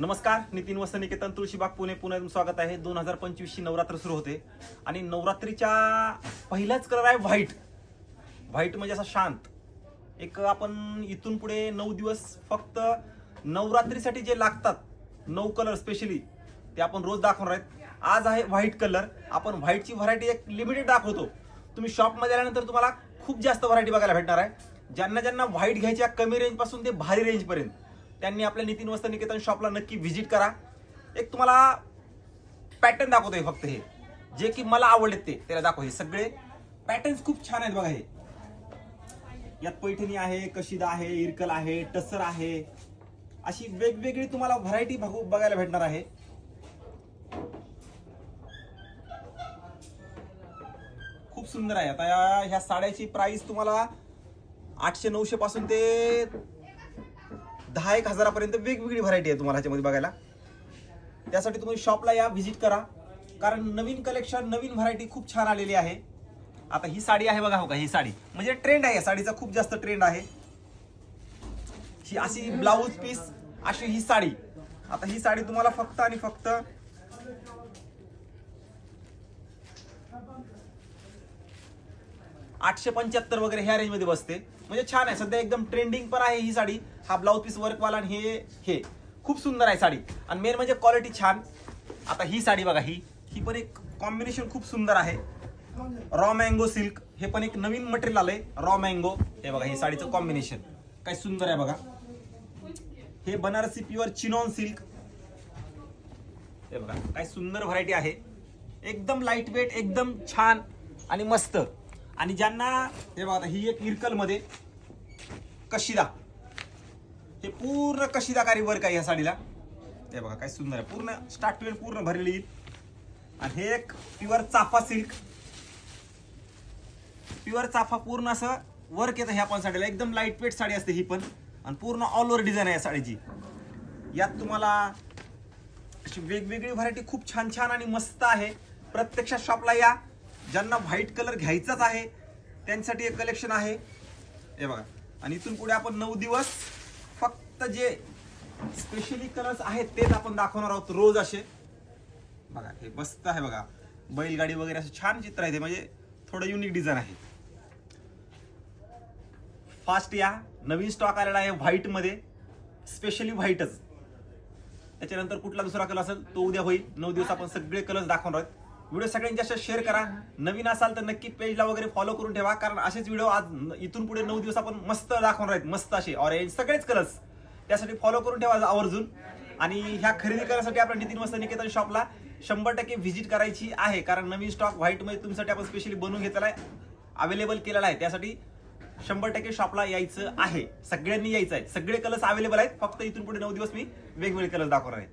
नमस्कार नितीन वस्त निकेतन तुळशीबाग पुणे पुण्यात स्वागत आहे. दोन हजार पंचवीस ची नवरात्र सुरू होते. आणि नवरात्रीच्या पहिलाच कलर आहे व्हाईट व्हाईट म्हणजे असा शांत. एक आपण इथून पुढे नऊ दिवस फक्त नवरात्रीसाठी जे लागतात नऊ कलर स्पेशली ते आपण रोज दाखवणार आहेत. आज आहे व्हाईट कलर आपण व्हाईटची व्हरायटी एक लिमिटेड दाखवतो. तुम्ही शॉपमध्ये आल्यानंतर तुम्हाला खूप जास्त व्हरायटी बघायला भेटणार आहे. ज्यांना ज्यांना व्हाईट घ्यायच्या कमी रेंजपासून ते भारी रेंजपर्यंत त्यांनी आपल्या नितीन वस्त्र निकेतन शॉपला नक्की व्हिजिट करा. एक तुम्हाला पॅटर्न दाखवतोय फक्त हे. जे की मला आवडले ते त्याला दाखव हे सगळे. पॅटर्न्स खूप छान आहेत बघा हे. यात पैठणी आहे कशिदा आहे इरकल आहे टसर आहे. अशी वेगवेगळी तुम्हाला व्हरायटी बघायला भेटणार आहे. खूप सुंदर आहे. आता ह्या साड्याची प्राइस तुम्हाला आठशे नऊशे पासून ते दहा एक हजारापर्यंत वेगवेगळी व्हरायटी आहे तुम्हाला ह्याच्यामध्ये बघायला. त्यासाठी तुम्ही शॉपला या व्हिजिट करा. कारण नवीन कलेक्शन नवीन व्हरायटी खूप छान आलेली आहे. आता ही साडी आहे बघा हो का ही साडी. म्हणजे ट्रेंड आहे या साडीचा खूप जास्त ट्रेंड आहे. ही अशी ब्लाऊज पीस अशी ही साडी. आता ही साडी तुम्हाला फक्त आणि फक्त आठशे पंच्याहत्तर वगैरे ह्या रेंजमध्ये बसते. म्हणजे छान आहे. सध्या एकदम ट्रेंडिंग पण आहे ही साडी. हा ब्लाऊज पीस वर्कवाला आणि हे हे. खूप सुंदर आहे साडी. आणि मेन म्हणजे क्वालिटी छान. आता ही साडी बघा ही. ही पण एक कॉम्बिनेशन खूप सुंदर आहे. रॉ मँगो सिल्क हे पण एक नवीन मटेरियल आलंय. रॉ मँगो हे बघा हे साडीचं कॉम्बिनेशन काय सुंदर आहे बघा. हे बनारसी प्युअर चिनॉन सिल्क हे बघा काय सुंदर व्हरायटी आहे. एकदम लाइट वेट एकदम छान आणि मस्त. आणि ज्यांना हे बघा आता ही एक इरकलमध्ये कशिदा. हे पूर्ण कशिदाकारी वर्क आहे या साडीला. हे बघा काय सुंदर आहे. पूर्ण स्टार्ट टू पूर्ण भरलेली येईल आणि हे एक प्युअर चाफा सिल्क प्युअर चाफा पूर्ण असं वर्क येतं ह्या पण साडीला. एकदम लाइट वेट साडी असते ही पण. आणि पूर्ण ऑल ओव्हर डिझाईन आहे या साडीची. यात तुम्हाला अशी वेगवेगळी व्हरायटी खूप छान छान आणि मस्त आहे. प्रत्यक्षात शॉपला या. ज्यांना व्हाईट कलर घ्यायचाच आहे त्यांच्यासाठी एक कलेक्शन आहे. हे बघा. आणि इथून पुढे आपण नऊ दिवस फक्त जे स्पेशली कलर्स आहेत तेच आपण दाखवणार आहोत रोज असे. बघा हे मस्त आहे बघा. बैलगाडी वगैरे असं छान चित्र आहे ते. म्हणजे थोडं युनिक डिझाईन आहे. फास्ट या. नवीन स्टॉक आलेला आहे व्हाईटमध्ये. स्पेशली व्हाईटच. त्याच्यानंतर कुठला दुसरा कलर असेल तो उद्या होईल. नऊ दिवस आपण सगळे कलर्स दाखवणार आहोत. व्हिडिओ सगळ्यांच्या जास्त शेअर करा. नवीन असाल तर नक्की पेजला वगैरे फॉलो करून ठेवा कारण असेच व्हिडिओ आज इथून पुढे नऊ दिवस आपण मस्त दाखवणार आहेत. मस्त असे ऑरेंज सगळेच कलर्स त्यासाठी फॉलो करून ठेवा आवर्जून. आणि ह्या खरेदी करण्यासाठी आपण नितीन मस्त निकेतन शॉपला शंभर टक्के व्हिजिट करायची आहे. कारण नवीन स्टॉक व्हाईटमध्ये तुमच्यासाठी आपण स्पेशली बनवून घेतलेला आहे. अवेलेबल केलेला आहे. त्यासाठी शंभर टक्के शॉपला यायचं आहे. सगळ्यांनी यायचं आहे. सगळे कलर्स अवेलेबल आहेत. फक्त इथून पुढे नऊ दिवस मी वेगवेगळे कलर्स दाखवणार आहे.